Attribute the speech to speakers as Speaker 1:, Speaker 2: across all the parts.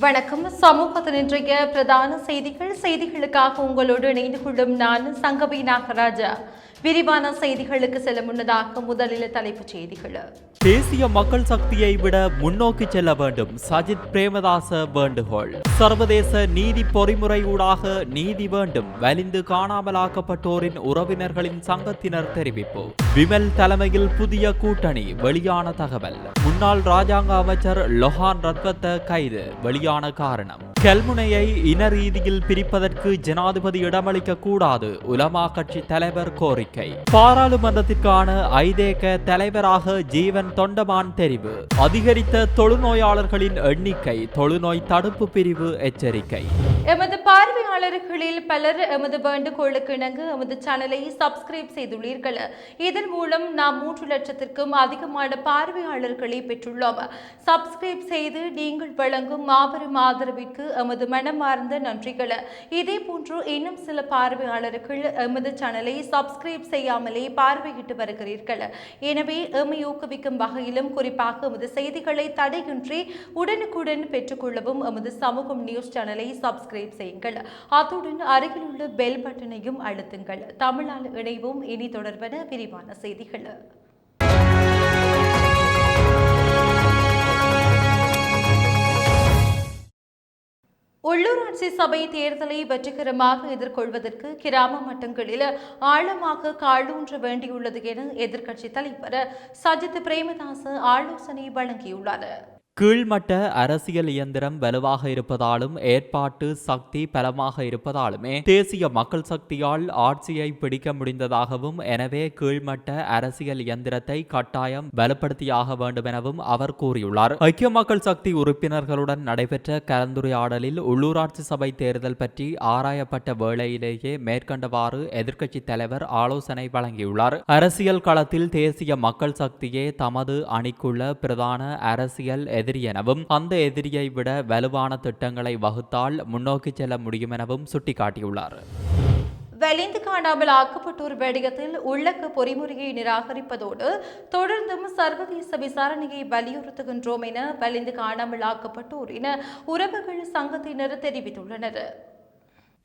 Speaker 1: வணக்கம். சமூகத்தின் இன்றைய பிரதான செய்திகள். செய்திகளுக்காக உங்களோடு இணைந்து கொள்ளும் நான் சங்கவி நாகராஜா. விரிவான செய்திகளுக்கு செல்ல முன்னதாக முதலில் தலைப்புச் செய்திகள்.
Speaker 2: தேசிய மக்கள் சக்தியை விட முன்னோக்கி செல்ல வேண்டும். சஜித் பிரேமதாச வேண்டுகோள். சர்வதேச நீதி பொறிமுறை ஊடாக நீதி வேண்டும். வலிந்து காணாமலாக்கப்பட்டோரின் உறவினர்களின் சங்கத்தினர் தெரிவிப்பு. விமல் தலைமையில் புதிய கூட்டணி வெளியான தகவல். முன்னாள் ராஜாங்க அமைச்சர் லொஹான் ரத்வத்த கைது வெளியான காரணம். கல்முனையை இன ரீதியில் பிரிப்பதற்கு ஜனாதிபதி இடமளிக்க கூடாது உலமா கட்சி தலைவர் கோரிக்கை. பாராளுமன்றத்திற்கான ஐதேக தலைவராக ஜீவன் தொண்டமான் தெரிவு. அதிகரித்த தொழுநோயாளர்களின் எண்ணிக்கை தொழுநோய் தடுப்பு பிரிவு எச்சரிக்கை.
Speaker 1: எமது பார்வையாளர்களில் பலர் எமது வேண்டுகோளுக்கு இணங்க எமது சேனலை சப்ஸ்கிரைப் செய்துள்ளீர்கள். இதன் மூலம் நாம் மூன்று லட்சத்திற்கும் அதிகமான பார்வையாளர்களை பெற்றுள்ளோம். சப்ஸ்கிரைப் செய்து நீங்கள் வழங்கும் மாபெரும் ஆதரவிற்கு எமது மனமார்ந்த நன்றிகள். இதே போன்று இன்னும் சில பார்வையாளர்கள் எமது சேனலை சப்ஸ்கிரைப் செய்யாமலே பார்வையிட்டு வருகிறீர்கள். எனவே எம்மை ஊக்குவிக்கும் வகையிலும் குறிப்பாக எமது செய்திகளை தடையின்றி உடனுக்குடன் பெற்றுக்கொள்ளவும் எமது சமூகம் நியூஸ் சேனலை சப்ஸ்கிரைப் செய்யுங்கள். அத்துடன் அருகில் உள்ள பெல் பட்டனையும் அழுத்துங்கள். தமிழால் இணைவும். இனி தொடர்பன விரிவான செய்திகள். உள்ளூராட்சி சபை தேர்தலை வெற்றிகரமாக எதிர்கொள்வதற்கு கிராம மட்டங்களில் ஆழமாக காலூன்ற வேண்டியுள்ளது என எதிர்க்கட்சி தலைவர் சஜித் பிரேமதாச ஆலோசனை வழங்கியுள்ளார்.
Speaker 2: கீழ்மட்ட அரசியல் இயந்திரம் வலுவாக இருப்பதாலும் ஏற்பாட்டு சக்தி பலமாக இருப்பதாலுமே தேசிய மக்கள் சக்தியால் ஆட்சியை பிடிக்க முடிந்ததாகவும் எனவே கீழ்மட்ட அரசியல் இயந்திரத்தை கட்டாயம் வலுப்படுத்தியாக வேண்டும் எனவும் அவர் கூறியுள்ளார். ஐக்கிய மக்கள் சக்தி உறுப்பினர்களுடன் நடைபெற்ற கலந்துரையாடலில் உள்ளூராட்சி சபை தேர்தல் பற்றி ஆராயப்பட்ட வேளையிலேயே மேற்கண்டவாறு எதிர்க்கட்சித் தலைவர் ஆலோசனை வழங்கியுள்ளார். அரசியல் களத்தில் தேசிய மக்கள் சக்தியே தமது அணிக்குள்ள பிரதான அரசியல் எதிரி எனவும் அந்த எதிரியை விட வலுவான திட்டங்களை வகுத்தால் முன்னோக்கி செல்ல முடியும் எனவும் சுட்டிக்காட்டியுள்ளார்.
Speaker 1: வலிந்து காணாமல் ஆக்கப்பட்டோர் விடயத்தில் உள்ளக பொறிமுறையை நிராகரிப்பதோடு தொடர்ந்தும் சர்வதேச விசாரணையை வலியுறுத்துகின்றோம் என வலிந்து காணாமல் ஆக்கப்பட்டோரின் உறவுகள் சங்கத்தினர் தெரிவித்துள்ளனர்.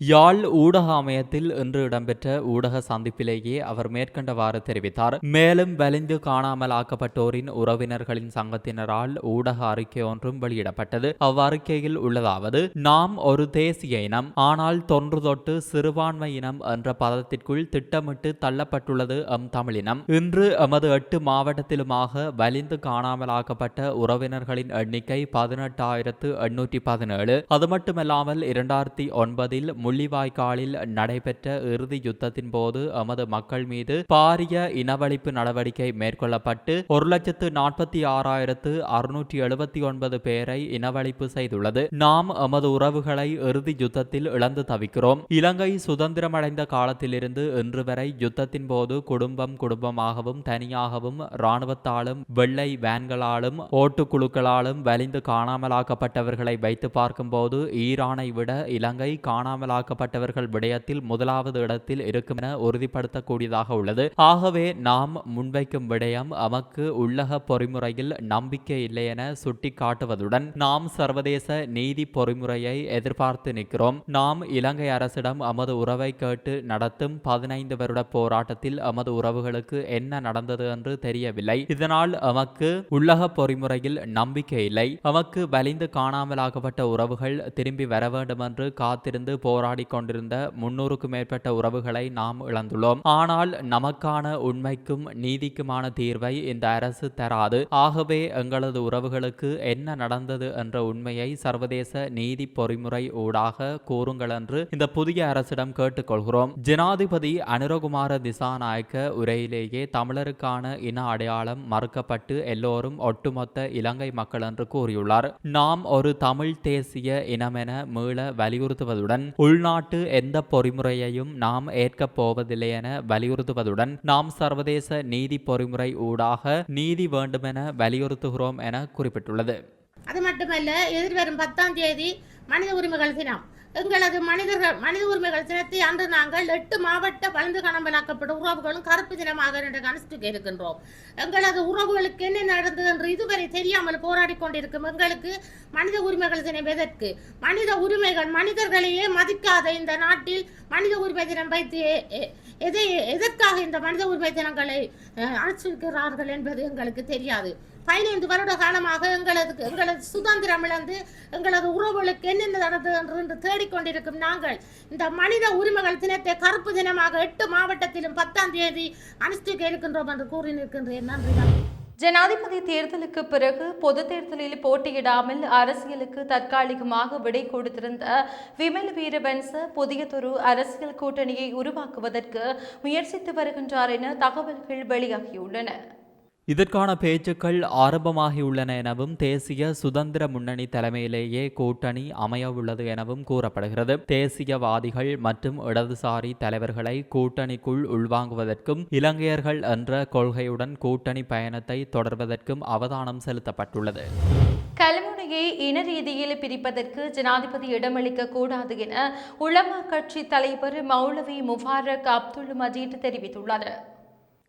Speaker 2: யாழ் ஊடக அமையத்தில் இன்று இடம்பெற்ற ஊடக சந்திப்பிலேயே அவர் மேற்கண்டவாறு தெரிவித்தார். மேலும் வலிந்து காணாமல் ஆக்கப்பட்டோரின் உறவினர்களின் சங்கத்தினரால் ஊடக அறிக்கை ஒன்றும் வெளியிடப்பட்டது. அவ்வறிக்கையில் உள்ளதாவது நாம் ஒரு தேசிய இனம் ஆனால் தொன்று தொட்டு சிறுபான்மை இனம் என்ற பதத்திற்குள் திட்டமிட்டு தள்ளப்பட்டுள்ளது எம் தமிழினம் இன்று எமது எட்டு மாவட்டத்திலுமாக வலிந்து காணாமல் ஆக்கப்பட்ட உறவினர்களின் எண்ணிக்கை பதினெட்டாயிரத்து எண்ணூற்றி பதினேழு. அது மட்டுமல்லாமல் இரண்டாயிரத்தி ஒன்பதில் முள்ளிவாய்க்காலில் நடைபெற்ற இறுதி யுத்தத்தின் போது எமது மக்கள் மீது பாரிய இனவழிப்பு நடவடிக்கை மேற்கொள்ளப்பட்டு ஒரு லட்சத்து நாற்பத்தி ஆறாயிரத்து அறுநூற்றி எழுபத்தி ஒன்பது பேரை இனவழிப்பு செய்துள்ளது. நாம் எமது உறவுகளை இறுதி யுத்தத்தில் இழந்து தவிக்கிறோம். இலங்கை சுதந்திரமடைந்த காலத்திலிருந்து இன்று வரை யுத்தத்தின் போது குடும்பம் குடும்பமாகவும் தனியாகவும் இராணுவத்தாலும் வெள்ளை வேன்களாலும் ஓட்டுக்குழுக்களாலும் வலிந்து காணாமலாக்கப்பட்டவர்களை வைத்து பார்க்கும்போது ஈரானை விட இலங்கை காணாமல் காணாமலாக்கப்பட்டவர்கள் விடயத்தில் முதலாவது இடத்தில் இருக்கும் என உறுதிப்படுத்தக்கூடியதாக உள்ளது. ஆகவே நாம் முன்வைக்கும் விடயம் நமக்கு உள்ளக பொறிமுறையில் நம்பிக்கை இல்லை என சுட்டிக்காட்டுவதுடன் நாம் சர்வதேச நீதி பொறிமுறையை எதிர்பார்த்து நிற்கிறோம். நாம் இலங்கை அரசிடம் நமது உறவை கேட்டு நடத்தும் பதினைந்து வருட போராட்டத்தில் நமது உறவுகளுக்கு என்ன நடந்தது என்று தெரியவில்லை. இதனால் நமக்கு உள்ளக பொறிமுறையில் நம்பிக்கை இல்லை. நமக்கு வலிந்து காணாமலாகப்பட்ட உறவுகள் திரும்பி வர வேண்டும் என்று காத்திருந்து போராடி கொண்டிருந்த முன்னூறுக்கும் மேற்பட்ட உறவுகளை நாம் இழந்துள்ளோம். ஆனால் நமக்கான உண்மைக்கும் நீதிக்குமான தீர்வை இந்த அரசு தராது. ஆகவே எங்களது உறவுகளுக்கு என்ன நடந்தது என்ற உண்மையை சர்வதேச நீதி பொறிமுறை ஊடாக கூறுங்கள் என்று இந்த புதிய அரசிடம் கேட்டுக்கொள்கிறோம். ஜனாதிபதி அனுரகுமார திசாநாயக்க உரையிலேயே தமிழருக்கான இன அடையாளம் மறுக்கப்பட்டு எல்லோரும் ஒட்டுமொத்த இலங்கை மக்கள் என்று கூறியுள்ளார். நாம் ஒரு தமிழ் தேசிய இனமென மீள வலியுறுத்துவதுடன் உள் உள்நாட்டு எந்த பொறிமுறையையும் நாம் ஏற்கப் போவதில்லை என வலியுறுத்துவதுடன் நாம் சர்வதேச நீதி பொறிமுறை ஊடாக நீதி வேண்டுமென வலியுறுத்துகிறோம் என குறிப்பிட்டுள்ளது.
Speaker 3: அது மட்டுமல்ல எதிர்வரும் பத்தாம் தேதி மனித உரிமைகள் தினம். எங்களது மனிதர்கள் மனித உரிமைகள் தினத்தை அன்று நாங்கள் எட்டு மாவட்ட பழுந்து கணம்பலாக்கப்பட்ட உறவுகளும் கருப்பு தினமாக என்று அனுஷ்டிக்க இருக்கின்றோம் எங்களது உறவுகளுக்கு என்ன நடந்தது என்று இதுவரை தெரியாமல் போராடி கொண்டிருக்கும் எங்களுக்கு மனித உரிமைகள் தினம் எதற்கு? மனித உரிமைகள் மனிதர்களையே மதிக்காத இந்த நாட்டில் மனித உரிமை தினம் வைத்து எ- எதை எதற்காக இந்த மனித உரிமை தினங்களை அனுஷ்டிக்கிறார்கள் என்பது எங்களுக்கு தெரியாது. பதினைந்து வருட காலமாக எங்களது எங்களது சுதந்திரம் இழந்து எங்களது உறவுகளுக்கு என்னென்ன நடந்தது என்று இன்று தேடிக்கொண்டிருக்கும் நாங்கள் இந்த மனித உரிமைகள் தினத்தை கருப்பு தினமாக எட்டு மாவட்டத்திலும் பத்தாம் தேதி அனுஷ்டிக்க இருக்கின்றோம் என்று கூறி நன்றி நன்றி.
Speaker 1: ஜனாதிபதி தேர்தலுக்கு பிறகு பொது தேர்தலில் போட்டியிடாமல் அரசியலுக்கு தற்காலிகமாக விடை கொடுத்திருந்த விமல் வீரவன்ச புதியதொரு அரசியல் கூட்டணியை உருவாக்குவதற்கு முயற்சித்து வருகின்றார் என தகவல்கள் வெளியாகியுள்ளன
Speaker 2: இதற்கான பேச்சுக்கள் ஆரம்பமாகியுள்ளன எனவும் தேசிய சுதந்திர முன்னணி தலைமையிலேயே கூட்டணி அமையவுள்ளது எனவும் கூறப்படுகிறது. தேசியவாதிகள் மற்றும் இடதுசாரி தலைவர்களை கூட்டணிக்குள் உள்வாங்குவதற்கும் இலங்கையர்கள் என்ற கொள்கையுடன் கூட்டணி பயணத்தை தொடர்வதற்கும் அவதானம் செலுத்தப்பட்டுள்ளது.
Speaker 1: கல்முனையை இன ரீதியில் பிரிப்பதற்கு ஜனாதிபதி இடமளிக்க கூடாது என உலமா கட்சி தலைவர் மௌலவி முபாரக் அப்துல் மஜீத் தெரிவித்துள்ளார்.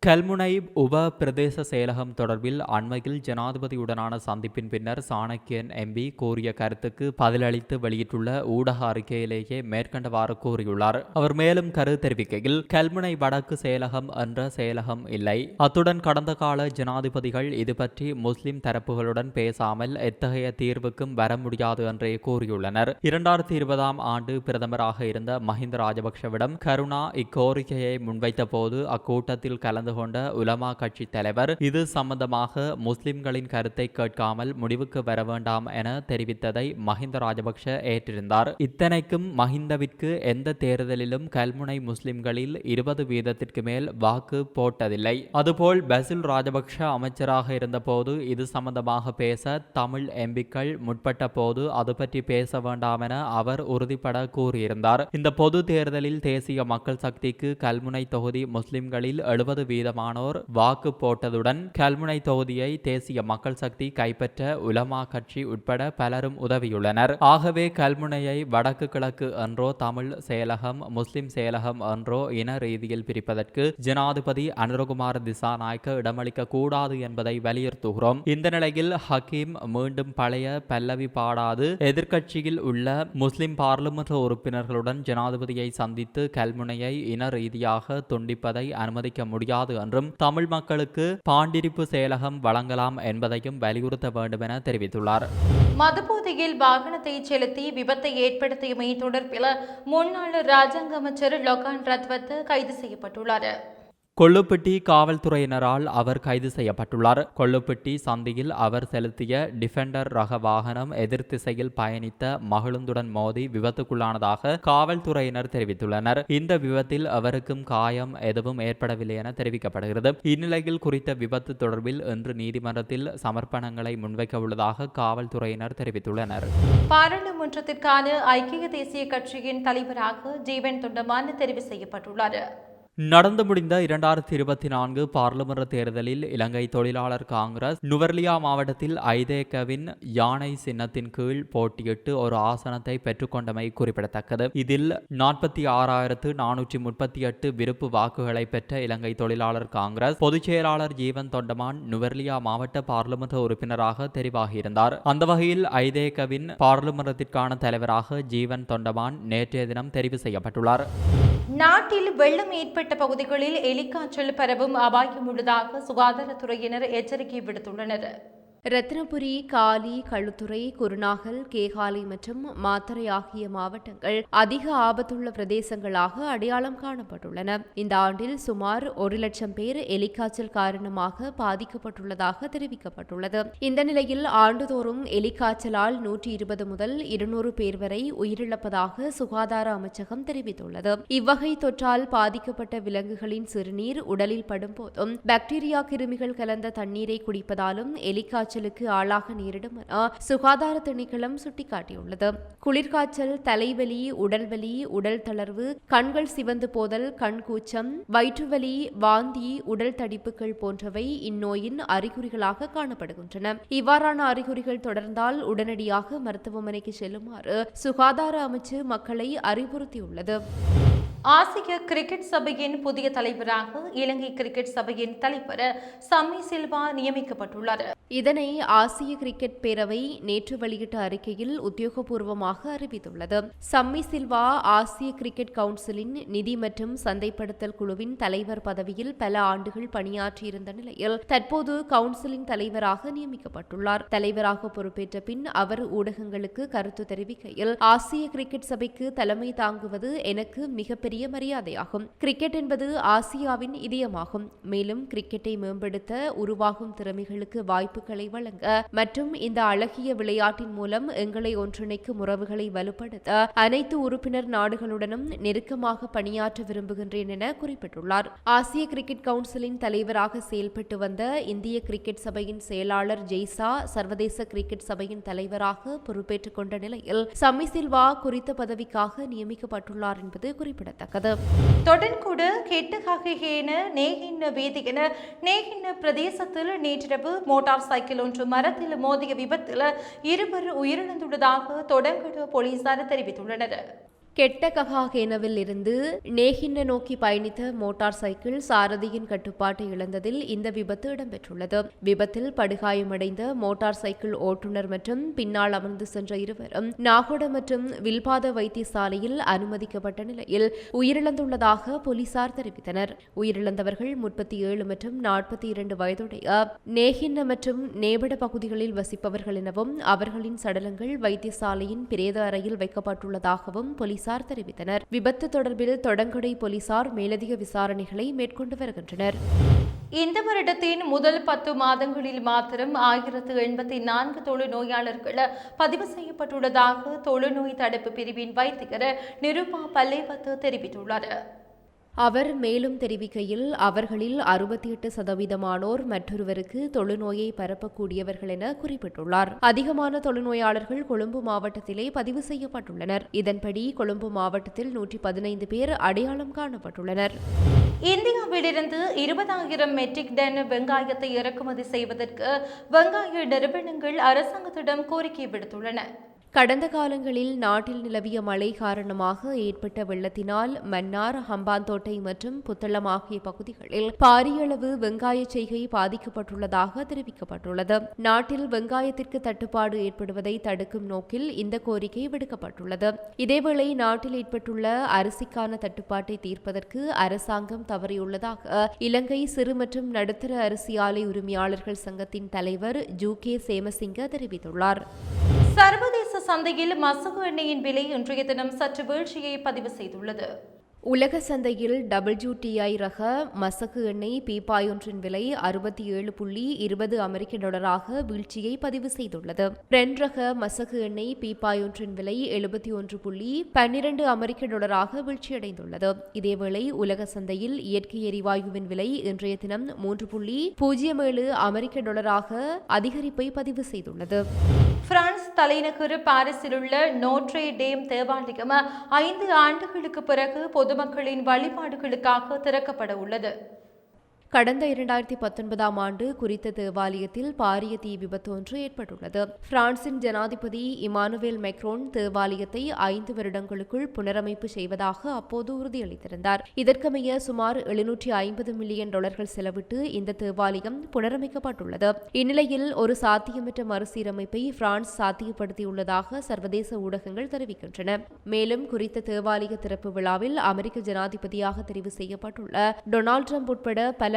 Speaker 2: கல்முனை உப பிரதேச செயலகம் தொடர்பில் அண்மையில் ஜனாதிபதியுடனான சந்திப்பின் பின்னர் சாணக்கியன் எம்பி கூறிய கருத்துக்கு பதிலளித்து வெளியிட்டுள்ள ஊடக அறிக்கையிலேயே மேற்கண்டவாறு கூறியுள்ளார். அவர் மேலும் கரு தெரிவிக்கையில் கல்முனை வடக்கு செயலகம் என்ற செயலகம் இல்லை. அத்துடன் கடந்த கால ஜனாதிபதிகள் இது பற்றி முஸ்லிம் தரப்புகளுடன் பேசாமல் எத்தகைய தீர்வுக்கும் வர முடியாது என்றே கூறியுள்ளனர். இரண்டாயிரத்தி இருபதாம் ஆண்டு பிரதமராக இருந்த மஹிந்த ராஜபக்ஷவிடம் கருணா இக்கோரிக்கையை முன்வைத்த போது அக்கூட்டத்தில் கலந்து கொண்ட உலமா கட்சி தலைவர் இது சம்பந்தமாக முஸ்லிம்களின் கருத்தை கேட்காமல் முடிவுக்கு வர வேண்டாம் என தெரிவித்ததை மஹிந்த ராஜபக்ஷ ஏற்றிருந்தார். இத்தனைக்கும் மஹிந்தவிற்கு எந்த தேர்தலிலும் கல்முனை முஸ்லிம்களில் இருபது வீதத்திற்கு மேல் வாக்கு போட்டதில்லை. அதுபோல் பசில் ராஜபக்ஷ அமைச்சராக இருந்தபோது இது சம்பந்தமாக பேச தமிழ் எம்பிக்கள் முற்பட்ட போது அது பற்றி பேச வேண்டாம் என அவர் உறுதிப்பட கூறியிருந்தார். இந்த பொது தேர்தலில் தேசிய மக்கள் சக்திக்கு கல்முனை தொகுதி முஸ்லிம்களில் எழுபது வீதமானோர் வாக்கு போட்டதுடன் கல்முனை தொகுதியை தேசிய மக்கள் சக்தி கைப்பற்ற உலமா கட்சி உட்பட பலரும் உதவியுள்ளனர். ஆகவே கல்முனையை வடக்கு கிழக்கு என்றோ தமிழ் செயலகம் முஸ்லிம் செயலகம் என்றோ இன ரீதியில் பிரிப்பதற்கு ஜனாதிபதி அனுரகுமார் திசாநாயக்க இடமளிக்க கூடாது என்பதை வலியுறுத்துகிறோம். இந்த நிலையில் ஹக்கீம் மீண்டும் பழைய பல்லவி பாடாது எதிர்க்கட்சியில் உள்ள முஸ்லிம் பார்லிமென்ற உறுப்பினர்களுடன் ஜனாதிபதியை சந்தித்து கல்முனையை இன ரீதியாக துண்டிப்பதை அனுமதிக்க முடியாது என்றும் தமிழ் மக்களுக்கு பாண்டிருப்பு செயலகம் வழங்கலாம் என்பதையும் வலியுறுத்த வேண்டும் என தெரிவித்துள்ளார்.
Speaker 1: மதுபோதையில் வாகனத்தை செலுத்தி விபத்தை ஏற்படுத்தியமை தொடர்பில் முன்னாள் ராஜாங்க அமைச்சர் லொகான் ரத்வத் கைது செய்யப்பட்டுள்ளார்.
Speaker 2: கொள்ளுப்பட்டி காவல்துறையினரால் அவர் கைது செய்யப்பட்டுள்ளார். கொள்ளுப்பட்டி சந்தியில் அவர் செலுத்திய டிஃபெண்டர் ரக வாகனம் எதிர்த்திசையில் பயணித்த மகிழுந்துடன் மோதி விபத்துக்குள்ளானதாக காவல்துறையினர் தெரிவித்துள்ளனர். இந்த விபத்தில் அவருக்கும் காயம் எதுவும் ஏற்படவில்லை என தெரிவிக்கப்படுகிறது. இந்நிலையில் குறித்த விபத்து தொடர்பில் இன்று நீதிமன்றத்தில் சமர்ப்பணங்களை முன்வைக்க உள்ளதாக காவல்துறையினர் தெரிவித்துள்ளனர்.
Speaker 1: பாராளுமன்றத்திற்கான ஐக்கிய தேசிய கட்சியின் தலைவராக ஜீவன் தொண்டமான் தெரிவு செய்யப்பட்டுள்ளார்.
Speaker 2: நடந்து முடிந்த இரண்டாயிரத்தி இருபத்தி நான்கு பாராளுமன்ற தேர்தலில் இலங்கை தொழிலாளர் காங்கிரஸ் நுவர்லியா மாவட்டத்தில் ஐதேகவின் யானை சின்னத்தின் கீழ் போட்டியிட்டு ஒரு ஆசனத்தை பெற்றுக்கொண்டமை குறிப்பிடத்தக்கது. இதில் நாற்பத்தி ஆறாயிரத்து நானூற்றி முப்பத்தி எட்டு விருப்பு வாக்குகளை பெற்ற இலங்கை தொழிலாளர் காங்கிரஸ் பொதுச் செயலாளர் ஜீவன் தொண்டமான் நுவர்லியா மாவட்ட பாராளுமன்ற உறுப்பினராக தெரிவாகியிருந்தார். அந்த வகையில் ஐதேகவின் பாராளுமன்றத்திற்கான தலைவராக ஜீவன் தொண்டமான் நேற்றைய தினம் தெரிவு செய்யப்பட்டுள்ளார்.
Speaker 1: நாட்டில் வெள்ளம் ஏற்பட்ட பகுதிகளில் எலிக்காய்ச்சல் பரவும் அபாயம் உள்ளதாக சுகாதாரத்துறையினர் எச்சரிக்கை விடுத்துள்ளனர்.
Speaker 4: ரத்னபுரி காலி களுத்துறை குருநாகல் கேகாலை மற்றும் மாத்தரை ஆகிய மாவட்டங்கள் அதிக ஆபத்துள்ள பிரதேசங்களாக அடையாளம் காணப்பட்டுள்ளன. இந்த ஆண்டில் சுமார் ஒரு லட்சம் பேர் எலிக்காய்ச்சல் காரணமாக பாதிக்கப்பட்டுள்ளதாக தெரிவிக்கப்பட்டுள்ளது. இந்த நிலையில் ஆண்டுதோறும் எலிக்காய்ச்சலால் நூற்றி இருபது முதல் இருநூறு பேர் வரை உயிரிழப்பதாக சுகாதார அமைச்சகம் தெரிவித்துள்ளது. இவ்வகை தொற்றால் பாதிக்கப்பட்ட விலங்குகளின் சிறுநீர் உடலில் படும் போதும் பாக்டீரியா கிருமிகள் கலந்த தண்ணீரை குடிப்பதாலும் எலிக்காய்ச்சல் காய்ச்சலுக்கு ஆளாக நேரிடும் என சுகாதார திணைக்களம் சுட்டிக்காட்டியுள்ளது. குளிர்காய்ச்சல் தலைவலி உடல்வலி உடல் தளர்வு கண்கள் சிவந்து போதல் கண் கூச்சம் வயிற்றுவலி வாந்தி உடல் தடிப்புகள் போன்றவை இந்நோயின் அறிகுறிகளாக காணப்படுகின்றன. இவ்வாறான அறிகுறிகள் தொடர்ந்தால் உடனடியாக மருத்துவமனைக்கு செல்லுமாறு சுகாதார அமைச்சு மக்களை அறிவுறுத்தியுள்ளது.
Speaker 1: ஆசிய கிரிக்கெட் சபையின் புதிய தலைவராக இலங்கை கிரிக்கெட் சபையின் தலைவர் சம்மி சில்வா நியமிக்கப்பட்டுள்ளார்.
Speaker 4: இதனை ஆசிய கிரிக்கெட் பேரவை நேற்று வெளியிட்ட அறிக்கையில் உத்தியோகபூர்வமாக அறிவித்துள்ளது. சம்மி சில்வா ஆசிய கிரிக்கெட் கவுன்சிலின் நிதி மற்றும் சந்தைப்படுத்தல் குழுவின் தலைவர் பதவியில் பல ஆண்டுகள் பணியாற்றியிருந்த நிலையில் தற்போது கவுன்சிலின் தலைவராக நியமிக்கப்பட்டுள்ளார். தலைவராக பொறுப்பேற்ற பின் அவர் ஊடகங்களுக்கு கருத்து தெரிவிக்கையில் ஆசிய கிரிக்கெட் சபைக்கு தலைமை தாங்குவது எனக்கு மிகப்பெரிய மரியாதையாகும். கிரிக்கெட் என்பது ஆசியாவின் இதயமாகும். மேலும் கிரிக்கெட்டை மேம்படுத்த உருவாகும் திறமைகளுக்கு வாய்ப்புகளை வழங்க மற்றும் இந்த அழகிய விளையாட்டின் மூலம் எங்களை ஒன்றிணைக்கும் உறவுகளை வலுப்படுத்த அனைத்து உறுப்பினர் நாடுகளுடனும் நெருக்கமாக பணியாற்ற விரும்புகின்றேன் என குறிப்பிட்டுள்ளார். ஆசிய கிரிக்கெட் கவுன்சிலின் தலைவராக செயல்பட்டு வந்த இந்திய கிரிக்கெட் சபையின் செயலாளர் ஜெய்சா சர்வதேச கிரிக்கெட் சபையின் தலைவராக பொறுப்பேற்றுக் கொண்ட நிலையில் சம்மி சில்வா குறித்த பதவிக்காக நியமிக்கப்பட்டுள்ளார் என்பது குறிப்பிடத்தக்கது.
Speaker 1: தொடன்கூடு கெட்டுகேன நேகின்ன வீதியென நேகின்ன பிரதேசத்தில் நேற்றிரவு மோட்டார் சைக்கிள் ஒன்று மரத்தில் மோதிய விபத்தில் இருவர் உயிரிழந்துள்ளதாக தொடங்குடு போலீசார் தெரிவித்துள்ளனர்.
Speaker 4: கெட்டகஹாகேனவில் இருந்து நேகின்ன நோக்கி பயணித்த மோட்டார் சைக்கிள் சாரதியின் கட்டுப்பாட்டை இழந்ததில் இந்த விபத்து இடம்பெற்றுள்ளது. விபத்தில் படுகாயமடைந்த மோட்டார் சைக்கிள் ஓட்டுநர் மற்றும் பின்னால் அமர்ந்து சென்ற இருவரும் நாகோட மற்றும் வில்பாத வைத்தியசாலையில் அனுமதிக்கப்பட்ட நிலையில் உயிரிழந்துள்ளதாக போலீசார் தெரிவித்தனர். உயிரிழந்தவர்கள் முப்பத்தி ஏழு மற்றும் நாற்பத்தி இரண்டு வயதுடைய நேகின்ன மற்றும் நேபட பகுதிகளில் வசிப்பவர்கள் எனவும் அவர்களின் சடலங்கள் வைத்தியசாலையின் பிரேத அறையில் வைக்கப்பட்டுள்ளதாகவும் போலீசார் தெரிவித்தனர். விபத்து தொடர்பில் தொடங்கடை போலீசார் மேலதிக விசாரணைகளை மேற்கொண்டு வருகின்றனர்.
Speaker 1: இந்த வருடத்தின் முதல் பத்து மாதங்களில் மாத்திரம் ஆயிரத்து எண்பத்தி நான்கு தொழுநோயாளர்கள் பதிவு செய்யப்பட்டுள்ளதாக தொழுநோய் தடுப்பு பிரிவின் வைத்தியர் நிருபா பல்லேவத்து தெரிவித்துள்ளார்.
Speaker 4: அவர் மேலும் தெரிவிக்கையில் அவர்களில் அறுபத்தி எட்டு சதவீதமானோர் மற்றொருவருக்கு தொழுநோயை பரப்பக்கூடியவர்கள் என குறிப்பிட்டுள்ளார். அதிகமான தொழுநோயாளர்கள் கொழும்பு மாவட்டத்திலே பதிவு செய்யப்பட்டுள்ளனர். இதன்படி கொழும்பு மாவட்டத்தில் நூற்றி பதினைந்து பேர் அடையாளம் காணப்பட்டுள்ளனர்.
Speaker 1: இந்தியாவிலிருந்து இருபதாயிரம் மெட்ரிக் டன் வெங்காயத்தை இறக்குமதி செய்வதற்கு வெங்காய நிறுவனங்கள் அரசாங்கத்திடம் கோரிக்கை விடுத்துள்ளன.
Speaker 4: கடந்த காலங்களில் நாட்டில் நிலவிய மழை காரணமாக ஏற்பட்ட வெள்ளத்தினால் மன்னார் ஹம்பாந்தோட்டை மற்றும் புத்தளம் ஆகிய பகுதிகளில் பாரிய அளவு வெங்காய செய்கை பாதிக்கப்பட்டுள்ளதாக தெரிவிக்கப்பட்டுள்ளது. நாட்டில் வெங்காயத்திற்கு தட்டுப்பாடு ஏற்படுவதை தடுக்கும் நோக்கில் இந்த கோரிக்கை விடுக்கப்பட்டுள்ளது. இதேவேளை நாட்டில் ஏற்பட்டுள்ள அரிசிக்கான தட்டுப்பாட்டை தீர்ப்பதற்கு அரசாங்கம் தவறியுள்ளதாக இலங்கை சிறு மற்றும் நடுத்தர அரிசி ஆலை உரிமையாளர்கள் சங்கத்தின் தலைவர் ஜூ கே சேமசிங்க தெரிவித்துள்ளார்.
Speaker 1: சர்வதேச சந்தையில் மசகு எண்ணெயின் விலை இன்றைய தினம் சற்று வீழ்ச்சியை பதிவு செய்துள்ளது.
Speaker 4: உலக சந்தையில் டபிள்யூடிஐ ரக மசகு எண்ணெய் பீப்பாயொன்றின் விலை அறுபத்தி ஏழு புள்ளி இருபது அமெரிக்க டாலராக வீழ்ச்சியை பதிவு செய்துள்ளது. பிரென் ரக மசகு எண்ணெய் பீப்பாயொன்றின் விலை எழுபத்தி ஒன்று புள்ளி பன்னிரண்டு அமெரிக்க டாலராக வீழ்ச்சியடைந்துள்ளது. இதேவேளை உலக சந்தையில் இயற்கை எரிவாயுவின் விலை இன்றைய தினம் மூன்று புள்ளி பூஜ்ஜியம் ஏழு அமெரிக்க டாலராக அதிகரிப்பை பதிவு செய்துள்ளது.
Speaker 1: பிரான்ஸ் தலைநகர் பாரிஸில் உள்ள நோட்ரே டேம் தேவாலயம் ஐந்து ஆண்டுகளுக்கு பிறகு பொதுமக்களின் வழிபாடுகளுக்காக திறக்கப்பட உள்ளது.
Speaker 4: கடந்த இரண்டாயிரத்தி பத்தொன்பதாம் ஆண்டு குறித்த தேவாலயத்தில் பாரிய தீ விபத்து ஒன்று ஏற்பட்டுள்ளது. பிரான்சின் ஜனாதிபதி இமானுவேல் மெக்ரோன் தேவாலயத்தை ஐந்து வருடங்களுக்குள் புனரமைப்பு செய்வதாக அப்போது உறுதியளித்திருந்தார். இதற்கமைய சுமார் எழுநூற்றி ஐம்பது மில்லியன் டாலர்கள் செலவிட்டு இந்த தேவாலயம் புனரமைக்கப்பட்டுள்ளது. இந்நிலையில் ஒரு சாத்தியமற்ற மறுசீரமைப்பை பிரான்ஸ் சாத்தியப்படுத்தியுள்ளதாக சர்வதேச ஊடகங்கள் தெரிவிக்கின்றன. மேலும் குறித்த தேவாலய திறப்பு விழாவில் அமெரிக்க ஜனாதிபதியாக தெரிவு செய்யப்பட்டுள்ள டொனால்ட் ட்ரம்ப் உட்பட பல